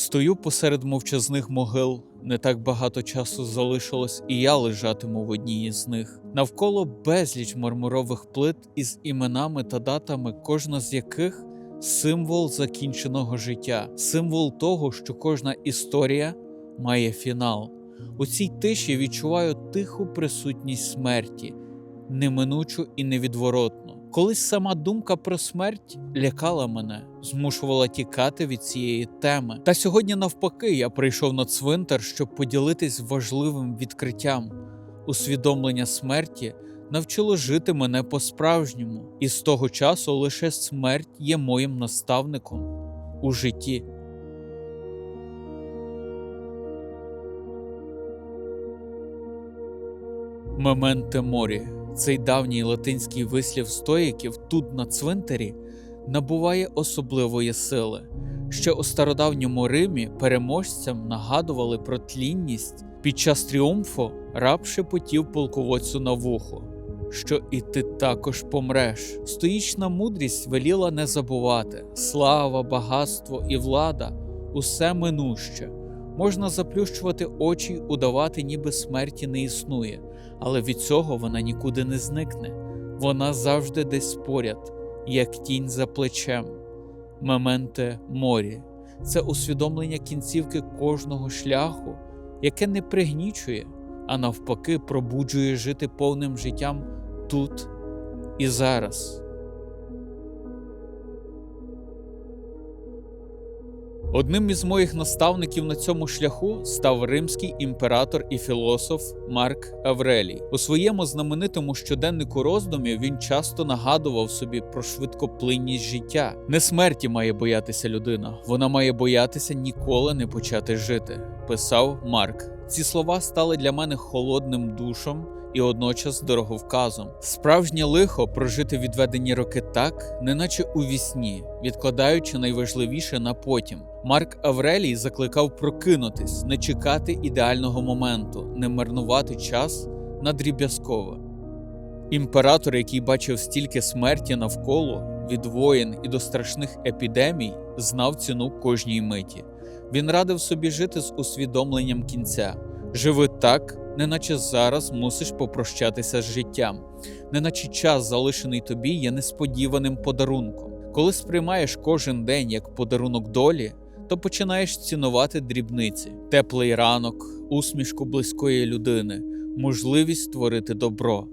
Стою посеред мовчазних могил. Не так багато часу залишилось, і я лежатиму в одній із них. Навколо безліч мармурових плит із іменами та датами, кожна з яких символ закінченого життя, символ того, що кожна історія має фінал. У цій тиші відчуваю тиху присутність смерті, неминучу і невідворотну. Колись сама думка про смерть лякала мене, змушувала тікати від цієї теми. Та сьогодні, навпаки, я прийшов на цвинтар, щоб поділитись важливим відкриттям. Усвідомлення смерті навчило жити мене по-справжньому, і з того часу лише смерть є моїм наставником у житті. Мементе морі. Цей давній латинський вислів стоїків тут на цвинтарі набуває особливої сили. Ще у стародавньому Римі переможцям нагадували про тлінність. Під час тріумфу раб шепотів полководцю на вухо, що і ти також помреш. Стоїчна мудрість веліла не забувати слава, багатство і влада усе минуще. Можна заплющувати очі удавати, ніби смерті не існує, але від цього вона нікуди не зникне. Вона завжди десь поряд, як тінь за плечем. Мементе морі це усвідомлення кінцівки кожного шляху, яке не пригнічує, а навпаки, пробуджує жити повним життям тут і зараз. Одним із моїх наставників на цьому шляху став римський імператор і філософ Марк Аврелій. У своєму знаменитому щоденнику роздумів він часто нагадував собі про швидкоплинність життя. Не смерті має боятися людина, вона має боятися ніколи не почати жити. Писав Марк. Ці слова стали для мене холодним душом і водночас дороговказом. Справжнє лихо прожити відведені роки так, неначе у вісні, відкладаючи найважливіше на потім. Марк Аврелій закликав прокинутись, не чекати ідеального моменту, не марнувати час на дріб'язкове. Імператор, який бачив стільки смерті навколо, від воєн і до страшних епідемій, знав ціну кожній миті. Він радив собі жити з усвідомленням кінця. Живи так, неначе зараз мусиш попрощатися з життям, неначе час, залишений тобі, є несподіваним подарунком. Коли сприймаєш кожен день як подарунок долі, то починаєш цінувати дрібниці, теплий ранок, усмішку близької людини, можливість створити добро.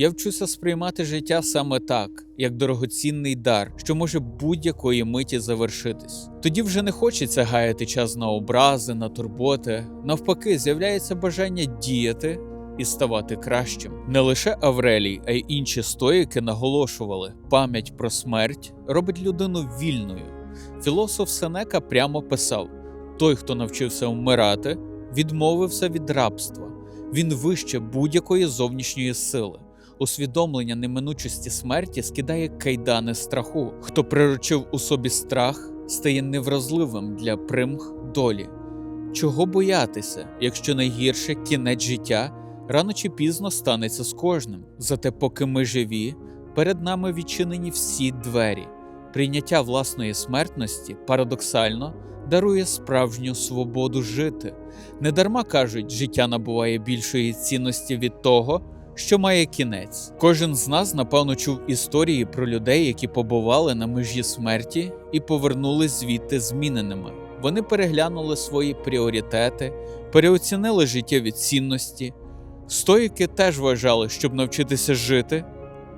Я вчуся сприймати життя саме так, як дорогоцінний дар, що може будь-якої миті завершитись. Тоді вже не хочеться гаяти час на образи, на турботи. Навпаки, з'являється бажання діяти і ставати кращим. Не лише Аврелій, а й інші стоїки наголошували, пам'ять про смерть робить людину вільною. Філософ Сенека прямо писав: той, хто навчився вмирати, відмовився від рабства, він вище будь-якої зовнішньої сили. Усвідомлення неминучості смерті скидає кайдани страху. Хто приручив у собі страх, стає невразливим для примх долі. Чого боятися, якщо найгірше кінець життя рано чи пізно станеться з кожним? Зате, поки ми живі, перед нами відчинені всі двері. Прийняття власної смертності парадоксально дарує справжню свободу жити. Недарма кажуть, життя набуває більшої цінності від того що має кінець. Кожен з нас, напевно, чув історії про людей, які побували на межі смерті і повернулись звідти зміненими. Вони переглянули свої пріоритети, переоцінили життєві цінності. Стоїки теж вважали, щоб навчитися жити,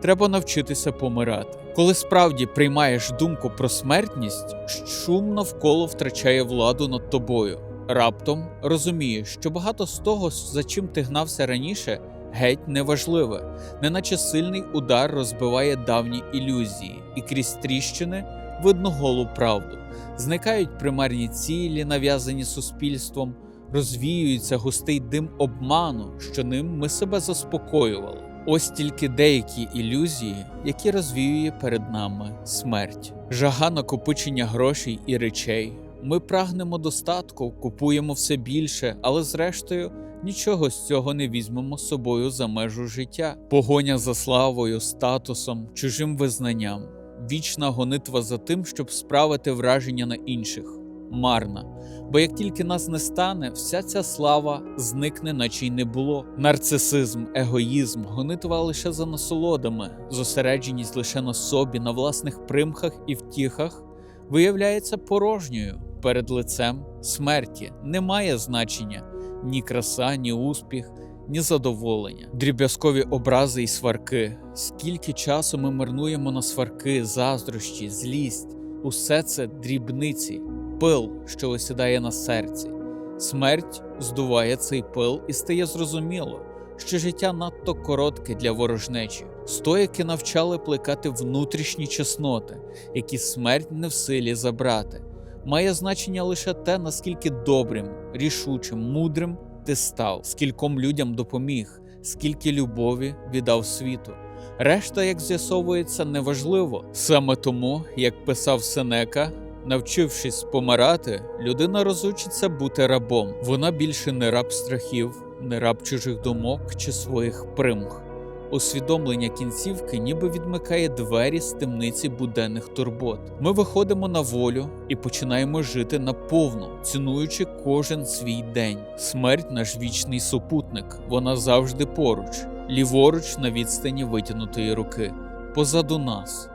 треба навчитися помирати. Коли справді приймаєш думку про смертність, шум навколо втрачає владу над тобою. Раптом розумієш, що багато з того, за чим ти гнався раніше, геть неважливе, неначе сильний удар розбиває давні ілюзії, і крізь тріщини видно голу правду. Зникають примарні цілі, нав'язані суспільством, розвіюється густий дим обману, що ним ми себе заспокоювали. Ось тільки деякі ілюзії, які розвіює перед нами смерть, жага накопичення грошей і речей. Ми прагнемо достатку, купуємо все більше, але зрештою нічого з цього не візьмемо з собою за межу життя. Погоня за славою, статусом, чужим визнанням, вічна гонитва за тим, щоб справити враження на інших. марна. Бо як тільки нас не стане, вся ця слава зникне, наче й не було. Нарцисизм, егоїзм, гонитва лише за насолодами, зосередженість лише на собі, на власних примхах і втіхах, виявляється порожньою перед лицем смерті. Немає значення ні краса, ні успіх, ні задоволення, дріб'язкові образи і сварки. Скільки часу ми марнуємо на сварки, заздрощі, злість, усе це дрібниці, пил, що осідає на серці. Смерть здуває цей пил і стає зрозуміло, що життя надто коротке для ворожнечі. Стоїки навчали плекати внутрішні чесноти, які смерть не в силі забрати. Має значення лише те, наскільки добрим, рішучим, мудрим ти став, скільком людям допоміг, скільки любові віддав світу. Решта, як з'ясовується, неважливо. Саме тому, як писав Сенека, навчившись помирати, людина розучиться бути рабом. Вона більше не раб страхів, не раб чужих думок чи своїх примх. Усвідомлення кінцівки ніби відмикає двері з темниці буденних турбот. Ми виходимо на волю і починаємо жити наповну, цінуючи кожен свій день. Смерть наш вічний супутник, вона завжди поруч, ліворуч на відстані витягнутої руки, позаду нас.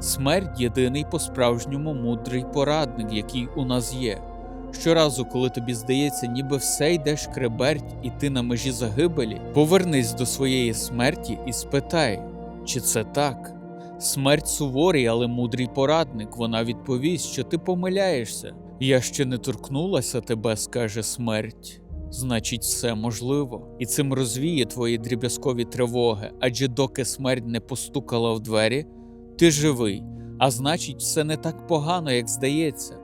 Смерть єдиний по-справжньому мудрий порадник, який у нас є. Щоразу, коли тобі здається, ніби все йде шкреберть і ти на межі загибелі, повернись до своєї смерті і спитай, чи це так? Смерть суворий, але мудрий порадник. Вона відповість, що ти помиляєшся. Я ще не торкнулася тебе, скаже смерть. Значить, все можливо, і цим розвіє твої дріб'язкові тривоги, адже доки смерть не постукала в двері, ти живий, а значить, все не так погано, як здається.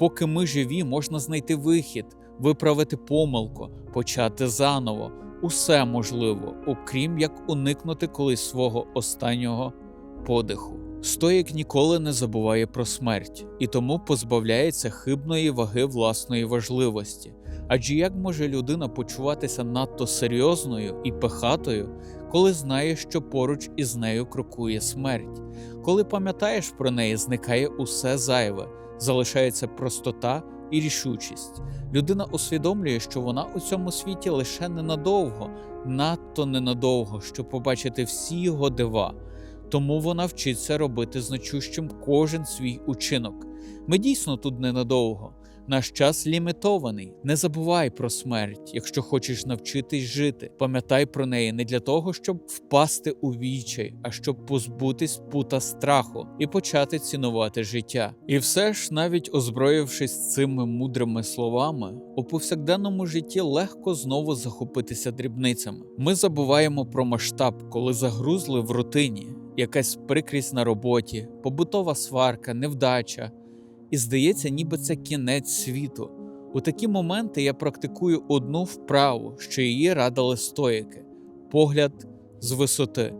Поки ми живі, можна знайти вихід, виправити помилку, почати заново. Усе можливо, окрім як уникнути колись свого останнього подиху. Стоїк ніколи не забуває про смерть і тому позбавляється хибної ваги власної важливості. Адже як може людина почуватися надто серйозною і пихатою, коли знає, що поруч із нею крокує смерть? Коли пам'ятаєш про неї, зникає усе зайве залишається простота і рішучість. Людина усвідомлює, що вона у цьому світі лише ненадовго, надто ненадовго, щоб побачити всі його дива. Тому вона вчиться робити значущим кожен свій учинок. Ми дійсно тут ненадовго. Наш час лімітований. Не забувай про смерть, якщо хочеш навчитись жити. Пам'ятай про неї не для того, щоб впасти у вічай, а щоб позбутись пута страху і почати цінувати життя. І все ж, навіть озброївшись цими мудрими словами, у повсякденному житті легко знову захопитися дрібницями. Ми забуваємо про масштаб, коли загрузли в рутині. Якась прикрість на роботі, побутова сварка, невдача, і здається, ніби це кінець світу. У такі моменти я практикую одну вправу, що її радили стоїки погляд з висоти.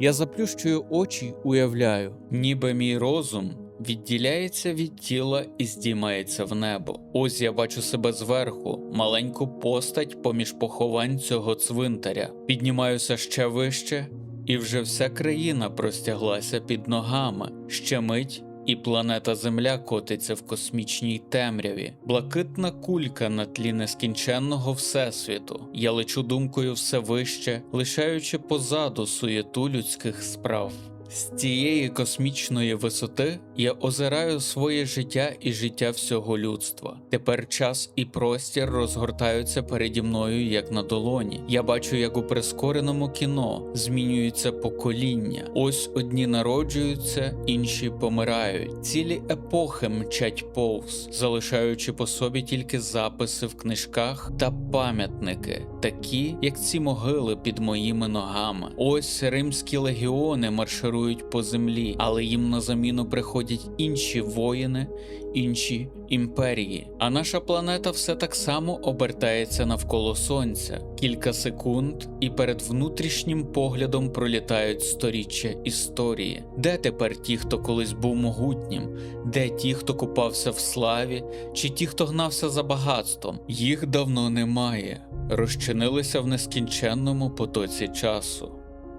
Я заплющую очі й уявляю, ніби мій розум відділяється від тіла і здіймається в небо. Ось я бачу себе зверху, маленьку постать поміж поховань цього цвинтаря. Піднімаюся ще вище, і вже вся країна простяглася під ногами. Ще мить. І планета Земля котиться в космічній темряві, блакитна кулька на тлі нескінченного всесвіту. Я лечу думкою все вище, лишаючи позаду суєту людських справ. З цієї космічної висоти я озираю своє життя і життя всього людства. Тепер час і простір розгортаються переді мною як на долоні. Я бачу, як у прискореному кіно змінюються покоління. Ось одні народжуються, інші помирають. Цілі епохи мчать повз, залишаючи по собі тільки записи в книжках та пам'ятники, такі як ці могили під моїми ногами. Ось римські легіони марширують по землі, але їм на заміну приходять інші воїни, інші імперії. А наша планета все так само обертається навколо сонця. Кілька секунд, і перед внутрішнім поглядом пролітають сторіччя історії. Де тепер ті, хто колись був могутнім? Де ті, хто купався в славі, чи ті, хто гнався за багатством? Їх давно немає, розчинилися в нескінченному потоці часу.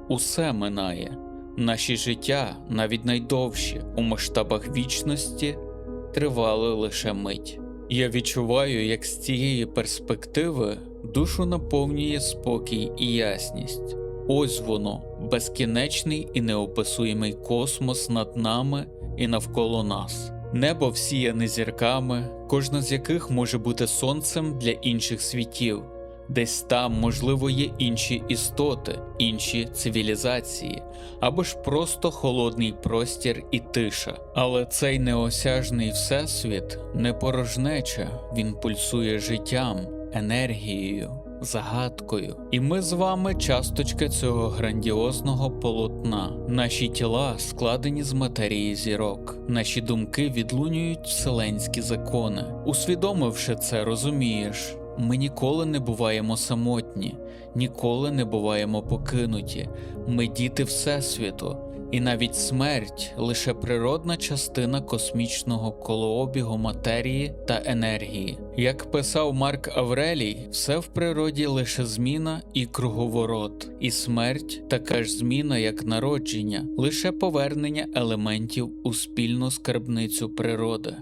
Усе минає. Наші життя, навіть найдовші, у масштабах вічності, тривали лише мить. Я відчуваю, як з цієї перспективи душу наповнює спокій і ясність. Ось воно, безкінечний і неописуємий космос над нами і навколо нас. Небо всіяне зірками, кожна з яких може бути сонцем для інших світів. Десь там, можливо, є інші істоти, інші цивілізації, або ж просто холодний простір і тиша. Але цей неосяжний всесвіт не порожнеча, він пульсує життям, енергією, загадкою. І ми з вами часточка цього грандіозного полотна. Наші тіла складені з матерії зірок, наші думки відлунюють вселенські закони. Усвідомивши це, розумієш. Ми ніколи не буваємо самотні, ніколи не буваємо покинуті. Ми діти Всесвіту, і навіть смерть лише природна частина космічного колообігу матерії та енергії. Як писав Марк Аврелій, все в природі лише зміна і круговорот, і смерть така ж зміна, як народження, лише повернення елементів у спільну скарбницю природи.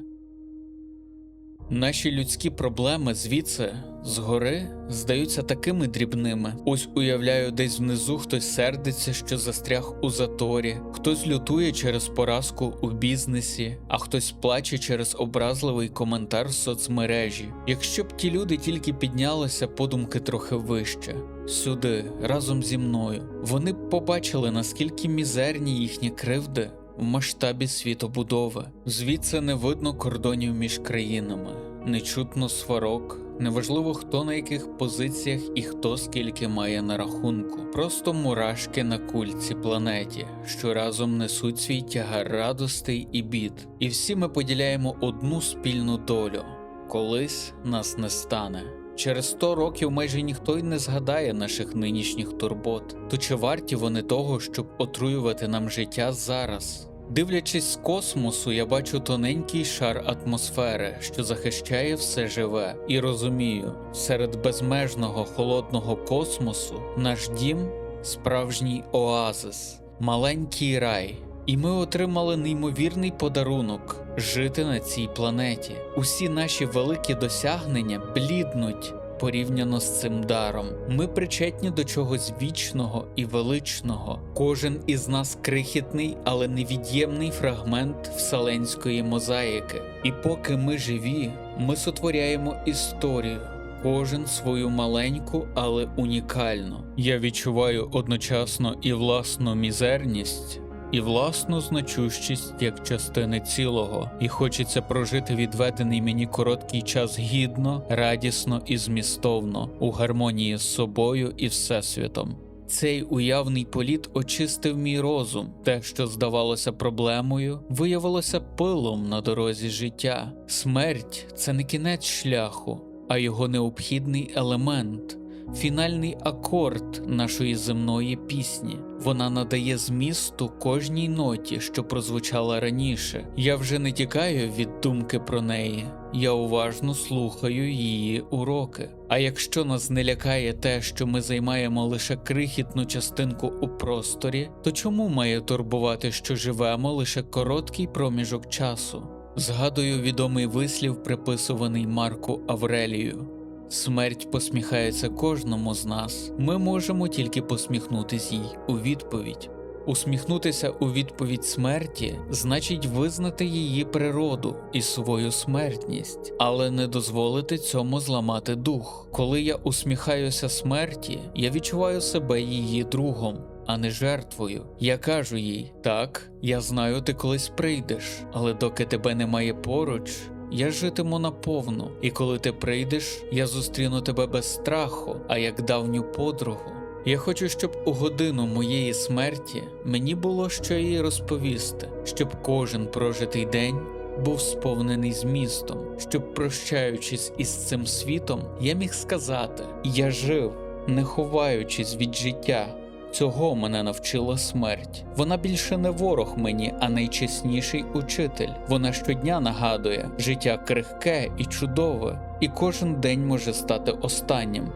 Наші людські проблеми звідси, згори, здаються такими дрібними. Ось уявляю, десь внизу хтось сердиться, що застряг у заторі, хтось лютує через поразку у бізнесі, а хтось плаче через образливий коментар в соцмережі. Якщо б ті люди тільки піднялися подумки трохи вище, сюди, разом зі мною, вони б побачили, наскільки мізерні їхні кривди в масштабі світобудови. Звідси не видно кордонів між країнами, не чутно сварок. Неважливо, хто на яких позиціях і хто скільки має на рахунку. Просто мурашки на кульці планеті, що разом несуть свій тягар радостей і бід. І всі ми поділяємо одну спільну долю. Колись нас не стане. Через сто років майже ніхто й не згадає наших нинішніх турбот, то чи варті вони того, щоб отруювати нам життя зараз? Дивлячись з космосу, я бачу тоненький шар атмосфери, що захищає все живе, і розумію, серед безмежного холодного космосу наш дім справжній оазис, маленький рай. І ми отримали неймовірний подарунок жити на цій планеті. Усі наші великі досягнення бліднуть порівняно з цим даром. Ми причетні до чогось вічного і величного. Кожен із нас крихітний, але невід'ємний фрагмент вселенської мозаїки. І поки ми живі, ми сотворяємо історію. Кожен свою маленьку, але унікальну. Я відчуваю одночасно і власну мізерність, і власну значущість як частини цілого, і хочеться прожити відведений мені короткий час гідно, радісно і змістовно, у гармонії з собою і всесвітом. Цей уявний політ очистив мій розум. Те, що здавалося проблемою, виявилося пилом на дорозі життя. Смерть це не кінець шляху, а його необхідний елемент. Фінальний акорд нашої земної пісні. Вона надає змісту кожній ноті, що прозвучала раніше. Я вже не тікаю від думки про неї, я уважно слухаю її уроки. А якщо нас не лякає те, що ми займаємо лише крихітну частинку у просторі, то чому має турбувати, що живемо лише короткий проміжок часу? Згадую відомий вислів, приписуваний Марку Аврелію. Смерть посміхається кожному з нас. Ми можемо тільки посміхнутись їй у відповідь. Усміхнутися у відповідь смерті значить визнати її природу і свою смертність, але не дозволити цьому зламати дух. Коли я усміхаюся смерті, я відчуваю себе її другом. А не жертвою. Я кажу їй: так, я знаю, ти колись прийдеш, але доки тебе немає поруч, я житиму наповну, і коли ти прийдеш, я зустріну тебе без страху, а як давню подругу. Я хочу, щоб у годину моєї смерті мені було що їй розповісти, щоб кожен прожитий день був сповнений змістом, щоб, прощаючись із цим світом, я міг сказати: Я жив, не ховаючись від життя. Цього мене навчила смерть. Вона більше не ворог мені, а найчесніший учитель. Вона щодня нагадує, життя крихке і чудове, і кожен день може стати останнім.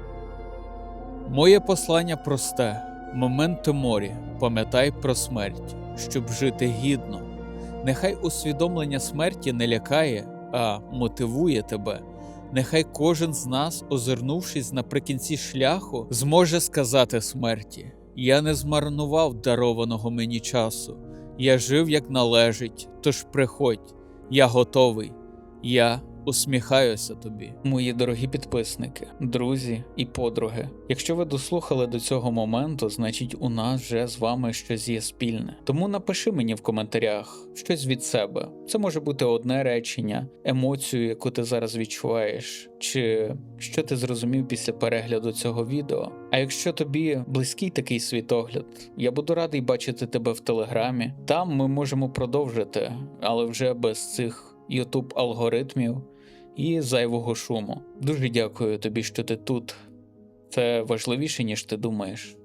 Моє послання просте: моменти морі, пам'ятай про смерть, щоб жити гідно. Нехай усвідомлення смерті не лякає, а мотивує тебе. Нехай кожен з нас, озирнувшись наприкінці шляху, зможе сказати смерті: Я не змарнував дарованого мені часу, я жив як належить, тож приходь, я готовий, я усміхаюся тобі. Мої дорогі підписники, друзі і подруги. Якщо ви дослухали до цього моменту, значить у нас вже з вами щось є спільне. Тому напиши мені в коментарях щось від себе. Це може бути одне речення, емоцію, яку ти зараз відчуваєш, чи що ти зрозумів після перегляду цього відео. А якщо тобі близький такий світогляд, я буду радий бачити тебе в телеграмі. Там ми можемо продовжити, але вже без цих YouTube алгоритмів і зайвого шуму. Дуже дякую тобі, що ти тут. Це важливіше, ніж ти думаєш.